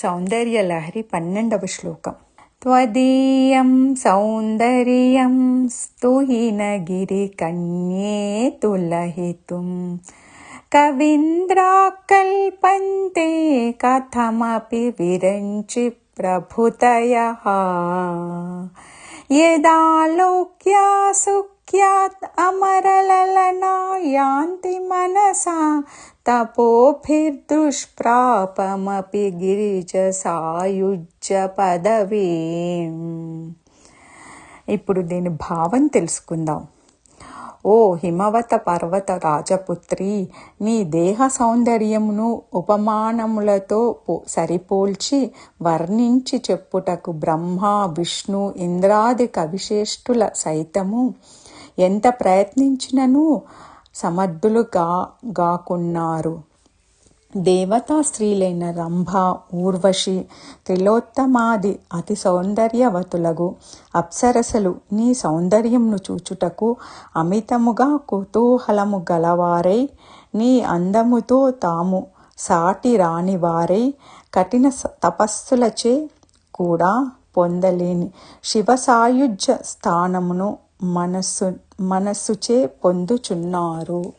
सौन्दर्यलहरी पन्नडव श्लोकम् त्वदीयं सौन्दर्यं स्तुहिनगिरिकन्ये तुलहितुं लितुं कथमपि विरञ्चि प्रभुतयः यदालोक्या सुख्यात् अमरललना यान्ति मनसा तपोभिर्दुष्प्रापमपि గిరిజసాయుజ్య పదవీ ఇప్పుడు దీని భావం తెలుసుకుందాం ఓ హిమవత పర్వత రాజపుత్రి నీ దేహ సౌందర్యమును ఉపమానములతో పో- సరిపోల్చి వర్ణించి చెప్పుటకు బ్రహ్మ విష్ణు ఇంద్రాది కవిశ్రేష్ఠుల సైతము ఎంత ప్రయత్నించినను సమర్థులుగా గాకున్నారు. దేవతా స్త్రీలైన రంభ ఊర్వశి త్రిలోత్తమాది అతి సౌందర్యవతులగు అప్సరసలు నీ సౌందర్యంను చూచుటకు అమితముగా కుతూహలము గలవారై నీ అందముతో తాము సాటి రానివారై కఠిన స- తపస్సులచే కూడా పొందలేని శివ సాయుధ్య స్థానమును మనస్సు మనస్సుచే పొందుచున్నారు.